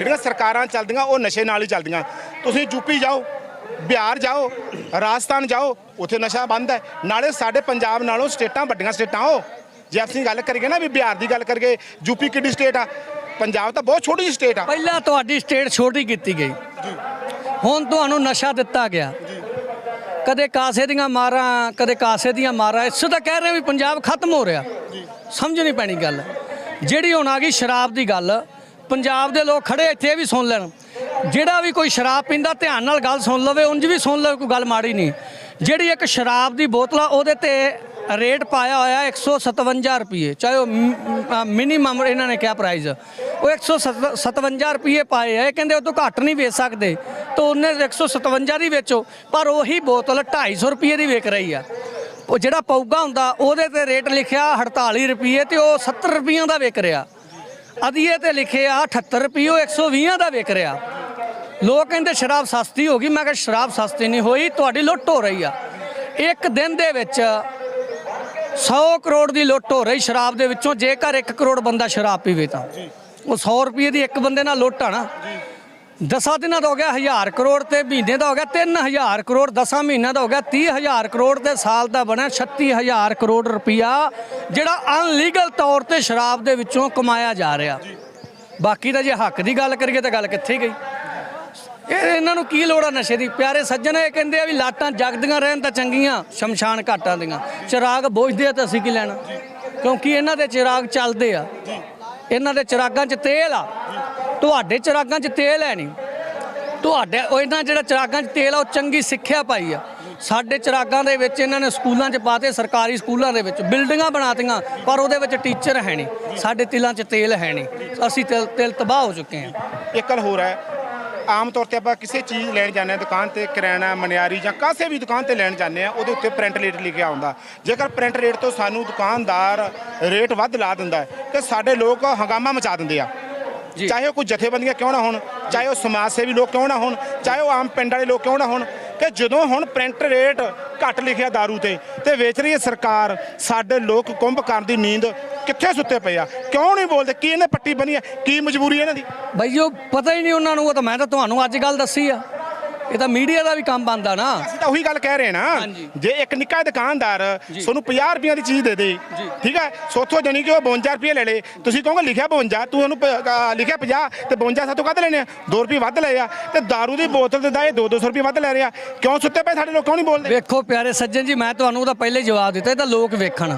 ਜਿਹੜੀਆਂ ਸਰਕਾਰਾਂ ਚੱਲਦੀਆਂ ਉਹ ਨਸ਼ੇ ਨਾਲ ਹੀ ਚੱਲਦੀਆਂ। ਤੁਸੀਂ ਯੂਪੀ ਜਾਓ ਬਿਹਾਰ ਜਾਓ ਰਾਜਸਥਾਨ ਜਾਓ ਉੱਥੇ ਨਸ਼ਾ ਬੰਦ ਹੈ। ਨਾਲੇ ਸਾਡੇ ਪੰਜਾਬ ਨਾਲੋਂ ਸਟੇਟਾਂ ਵੱਡੀਆਂ ਸਟੇਟਾਂ ਉਹ ਜੇ ਅਸੀਂ ਗੱਲ ਕਰੀਏ ਨਾ ਵੀ ਬਿਹਾਰ ਦੀ ਗੱਲ ਕਰੀਏ ਯੂਪੀ ਕਿੱਡੀ ਸਟੇਟ ਆ? ਪੰਜਾਬ ਤਾਂ ਬਹੁਤ ਛੋਟੀ ਜਿਹੀ ਸਟੇਟ ਆ। ਪਹਿਲਾਂ ਤੁਹਾਡੀ ਸਟੇਟ ਛੋਟੀ ਕੀਤੀ ਗਈ। ਹੁਣ ਤੁਹਾਨੂੰ ਨਸ਼ਾ ਦਿੱਤਾ ਗਿਆ। ਕਦੇ ਕਾਸੇ ਦੀਆਂ ਮਾਰਾਂ ਕਦੇ ਕਾਸੇ ਦੀਆਂ ਮਾਰਾਂ। ਇਸ ਤਾਂ ਕਹਿ ਰਹੇ ਵੀ ਪੰਜਾਬ ਖਤਮ ਹੋ ਰਿਹਾ। ਸਮਝਣੀ ਪੈਣੀ ਗੱਲ। ਜਿਹੜੀ ਹੁਣ ਆ ਗਈ ਸ਼ਰਾਬ ਦੀ ਗੱਲ ਪੰਜਾਬ ਦੇ ਲੋਕ ਖੜੇ ਇੱਥੇ ਵੀ ਸੁਣ ਲੈਣ। ਜਿਹੜਾ ਵੀ ਕੋਈ ਸ਼ਰਾਬ ਪੀਂਦਾ ਧਿਆਨ ਨਾਲ ਗੱਲ ਸੁਣ ਲਵੇ, ਉਂਝ ਵੀ ਸੁਣ ਲਵੇ, ਕੋਈ ਗੱਲ ਮਾੜੀ ਨਹੀਂ। ਜਿਹੜੀ ਇੱਕ ਸ਼ਰਾਬ ਦੀ ਬੋਤਲ ਆ, ਉਹਦੇ ਤੇ ਰੇਟ ਪਾਇਆ ਹੋਇਆ 157 ਰੁਪਏ। ਚਾਹੇ ਉਹ ਮਿਨੀਮਮ ਇਹਨਾਂ ਨੇ ਕਿਹਾ ਪ੍ਰਾਈਸ ਉਹ 157 ਰੁਪਏ ਪਾਏ ਆ। ਇਹ ਕਹਿੰਦੇ ਉਹ ਤੋਂ ਘੱਟ ਨਹੀਂ ਵੇਚ ਸਕਦੇ। ਤਾਂ ਉਹਨੇ 157 ਦੀ ਵੇਚੋ। ਪਰ ਉਹੀ ਬੋਤਲ 250 ਰੁਪਏ ਦੀ ਵਿਕ ਰਹੀ ਆ। ਉਹ ਜਿਹੜਾ ਪੌਗਾ ਹੁੰਦਾ, ਉਹਦੇ ਤੇ ਰੇਟ ਲਿਖਿਆ 48 ਰੁਪਏ ਤੇ ਉਹ 70 ਰੁਪਈਆਂ ਦਾ ਵਿਕ ਰਿਹਾ। ਅਧੀਏ ਤੇ ਲਿਖਿਆ 78 ਰੁਪਏ ਉਹ 120 ਦਾ ਵਿਕ ਰਿਹਾ। ਲੋਕ ਕਹਿੰਦੇ ਸ਼ਰਾਬ ਸਸਤੀ ਹੋ ਗਈ। ਮੈਂ ਕਿਹਾ, ਸ਼ਰਾਬ ਸਸਤੀ ਨਹੀਂ ਹੋਈ, ਤੁਹਾਡੀ ਲੁੱਟ ਹੋ ਰਹੀ ਆ। ਇੱਕ ਦਿਨ ਦੇ ਵਿੱਚ 100 ਕਰੋੜ ਦੀ ਲੁੱਟ ਹੋ ਰਹੀ ਸ਼ਰਾਬ ਦੇ ਵਿੱਚੋਂ। ਜੇਕਰ 1 ਕਰੋੜ ਬੰਦਾ ਸ਼ਰਾਬ ਪੀਵੇ ਤਾਂ। ਉਹ 100 ਰੁਪਏ ਦੀ ਇੱਕ ਬੰਦੇ ਨਾਲ ਲੁੱਟ ਆ ਨਾ। ਦਸਾਂ ਦਿਨਾਂ ਦਾ ਹੋ ਗਿਆ 1000 ਕਰੋੜ ਤੇ ਮਹੀਨੇ ਦਾ ਹੋ ਗਿਆ 3000 ਕਰੋੜ, ਦਸਾਂ ਮਹੀਨਿਆਂ ਦਾ ਹੋ ਗਿਆ 30000 ਕਰੋੜ ਤੇ ਸਾਲ ਦਾ ਬਣਿਆ 36000 ਕਰੋੜ ਰੁਪਇਆ ਜਿਹੜਾ ਅਨਲੀਗਲ ਤੌਰ ਤੇ ਸ਼ਰਾਬ ਦੇ ਵਿੱਚੋਂ ਕਮਾਇਆ ਜਾ ਰਿਹਾ। ਬਾਕੀ ਤਾਂ ਜੇ ਹੱਕ ਦੀ ਗੱਲ ਕਰੀਏ ਤਾਂ ਗੱਲ ਕਿੱਥੇ ਗਈ? ਇਹ ਇਹਨਾਂ ਨੂੰ ਕੀ ਲੋੜ ਆ ਨਸ਼ੇ ਦੀ? ਪਿਆਰੇ ਸੱਜਣ, ਇਹ ਕਹਿੰਦੇ ਆ ਵੀ ਲਾਟਾਂ ਜਗਦੀਆਂ ਰਹਿਣ ਤਾਂ ਚੰਗੀਆਂ, ਸ਼ਮਸ਼ਾਨ ਘਾਟਾਂ ਦੀਆਂ। ਚਿਰਾਗ ਬੋਝਦੇ ਆ ਤਾਂ ਅਸੀਂ ਕੀ ਲੈਣਾ? ਕਿਉਂਕਿ ਇਹਨਾਂ ਦੇ ਚਿਰਾਗ ਚੱਲਦੇ ਆ। ਇਹਨਾਂ ਦੇ ਚਿਰਾਗਾਂ 'ਚ ਤੇਲ ਆ। ਤੁਹਾਡੇ ਚਿਰਾਗਾਂ 'ਚ ਤੇਲ ਹੈ ਨਹੀਂ ਤੁਹਾਡੇ, ਉਹ ਇਹਨਾਂ ਜਿਹੜਾ ਚਿਰਾਗਾਂ 'ਚ ਤੇਲ ਆ, ਉਹ ਚੰਗੀ ਸਿੱਖਿਆ ਪਾਈ ਆ। ਸਾਡੇ ਚਿਰਾਗਾਂ ਦੇ ਵਿੱਚ ਇਹਨਾਂ ਨੇ ਸਕੂਲਾਂ 'ਚ ਪਾਤੇ, ਸਰਕਾਰੀ ਸਕੂਲਾਂ ਦੇ ਵਿੱਚ। ਬਿਲਡਿੰਗਾਂ ਬਣਾਤੀਆਂ, ਪਰ ਉਹਦੇ ਵਿੱਚ ਟੀਚਰ ਹੈ ਨਹੀਂ ਸਾਡੇ ਤਿਲਾਂ 'ਚ ਤੇਲ ਹੈ ਨਹੀਂ ਅਸੀਂ ਤਿਲ ਤਿਲ ਤਬਾਹ ਹੋ ਚੁੱਕੇ ਹਾਂ। ਇੱਕ ਗੱਲ ਹੋਰ ਹੈ ਆਮ ਤੌਰ ਤੇ ਆਪਾਂ ਕਿਸੇ ਚੀਜ਼ ਲੈਣ ਜਾਂਦੇ ਹਾਂ ਦੁਕਾਨ ਤੇ ਕਿਰਾਣਾ ਮਨਿਆਰੀ ਜਾਂ ਕਾਸੇ ਵੀ ਦੁਕਾਨ ਤੇ ਲੈਣ ਜਾਂਦੇ ਆ ਉਹਦੇ ਉੱਤੇ ਪ੍ਰਿੰਟ ਰੇਟ ਲਿਖਿਆ ਹੁੰਦਾ ਜੇਕਰ ਪ੍ਰਿੰਟ ਰੇਟ ਤੋਂ ਸਾਨੂੰ ਦੁਕਾਨਦਾਰ ਰੇਟ ਵੱਧ ਲਾ ਦਿੰਦਾ ਤੇ ਸਾਡੇ ਲੋਕ ਹੰਗਾਮਾ ਮਚਾ ਦਿੰਦੇ ਆ। ਚਾਹੇ ਉਹ ਕੋਈ ਜਥੇਬੰਦੀਆਂ ਕਿਉਂ ਨਾ ਹੋਣ ਚਾਹੇ ਉਹ ਸਮਾਜ ਸੇਵੀ ਲੋਕ ਕਿਉਂ ਨਾ ਹੋਣ ਚਾਹੇ ਉਹ ਆਮ ਪਿੰਡ ਵਾਲੇ ਲੋਕ ਕਿਉਂ ਨਾ ਹੋਣ ਕਿ ਜਦੋਂ ਹੁਣ ਪ੍ਰਿੰਟ ਰੇਟ ਘੱਟ ਲਿਖਿਆ दारू ਤੇ ਤੇ ਵੇਚ ਰਹੀ ਹੈ ਸਰਕਾਰ ਸਾਡੇ ਲੋਕ ਕੁੰਭ ਕਰਨ ਦੀ ਨੀਂਦ ਕਿੱਥੇ ਸੁੱਤੇ ਪਏ ਆ? ਕਿਉਂ ਨਹੀਂ ਬੋਲਦੇ? ਕੀ ਇਹਨੇ ਪੱਟੀ ਬਣੀ ਹੈ ਕੀ ਮਜਬੂਰੀ ਇਹਨਾਂ ਦੀ? ਬਈ ਉਹ ਪਤਾ ਹੀ ਨਹੀਂ ਉਹਨਾਂ ਨੂੰ ਉਹ ਤਾਂ ਮੈਂ ਤਾਂ ਤੁਹਾਨੂੰ ਅੱਜ ਗੱਲ ਦੱਸੀ ਆ। ਇਹ ਤਾਂ ਮੀਡੀਆ ਦਾ ਵੀ ਕੰਮ ਬਣਦਾ ਨਾ। ਅਸੀਂ ਤਾਂ ਉਹੀ ਗੱਲ ਕਹਿ ਰਹੇ ਨਾ। ਜੇ ਇੱਕ ਨਿੱਕਾ ਦੁਕਾਨਦਾਰ ਤੁਹਾਨੂੰ 50 ਰੁਪਈਆਂ ਦੀ ਚੀਜ਼ ਦੇ ਦੇ ਠੀਕ ਹੈ ਸੋਥੋ ਜਣੀ ਕਿ ਉਹ 52 ਰੁਪਏ ਲੈ ਲੇ। ਤੁਸੀਂ ਕਹੋਗੇ ਲਿਖਿਆ 52 ਤੂੰ ਉਹਨੂੰ ਲਿਖਿਆ 50 ਤੇ 52 ਸਾਤੋਂ ਕੱਢ ਲੈਣੇ ਆ? 2 ਰੁਪਏ ਵੱਧ ਲਏ ਆ। ਤੇ दारू ਦੀ ਬੋਤਲ ਦਿੰਦਾ ਇਹ 2-200 ਰੁਪਏ ਵੱਧ ਲੈ ਰਿਹਾ ਕਿਉਂ ਸੁੱਤੇ ਪਏ ਸਾਡੇ ਲੋਕ? ਕਿਉਂ ਨਹੀਂ ਬੋਲਦੇ? ਵੇਖੋ ਪਿਆਰੇ ਸੱਜਣ ਜੀ ਮੈਂ ਤੁਹਾਨੂੰ ਉਹਦਾ ਪਹਿਲੇ ਜਵਾਬ ਦਿੱਤਾ। ਇਹ ਤਾਂ ਲੋਕ ਵੇਖਣ।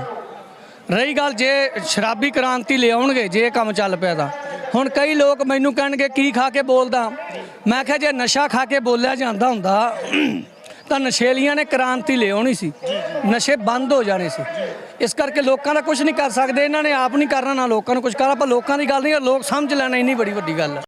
ਰਹੀ ਗੱਲ ਜੇ ਸ਼ਰਾਬੀ ਕ੍ਰਾਂਤੀ ਲਿਆਉਣਗੇ, ਜੇ ਕੰਮ ਚੱਲ ਪਿਆ ਤਾਂ। ਹੁਣ ਕਈ ਲੋਕ ਮੈਨੂੰ ਕਹਿਣਗੇ, ਕੀ ਖਾ ਕੇ ਬੋਲਦਾ? ਮੈਂ ਕਿਹਾ, ਜੇ ਨਸ਼ਾ ਖਾ ਕੇ ਬੋਲਿਆ ਜਾਂਦਾ ਹੁੰਦਾ, ਤਾਂ ਨਸ਼ੇਲੀਆਂ ਨੇ ਕ੍ਰਾਂਤੀ ਲਿਆਉਣੀ ਸੀ। ਨਸ਼ੇ ਬੰਦ ਹੋ ਜਾਣੇ ਸੀ। ਇਸ ਕਰਕੇ ਲੋਕਾਂ ਦਾ ਕੁਝ ਨਹੀਂ ਕਰ ਸਕਦੇ। ਇਹਨਾਂ ਨੇ ਆਪ ਨਹੀਂ ਕਰਨਾ, ਨਾ ਲੋਕਾਂ ਨੂੰ ਕੁਝ ਕਰਨਾ ਪਰ ਲੋਕਾਂ ਦੀ ਗੱਲ ਨਹੀਂ, ਲੋਕ ਸਮਝ ਲੈਣਾ, ਇੰਨੀ ਬੜੀ ਵੱਡੀ ਗੱਲ ਹੈ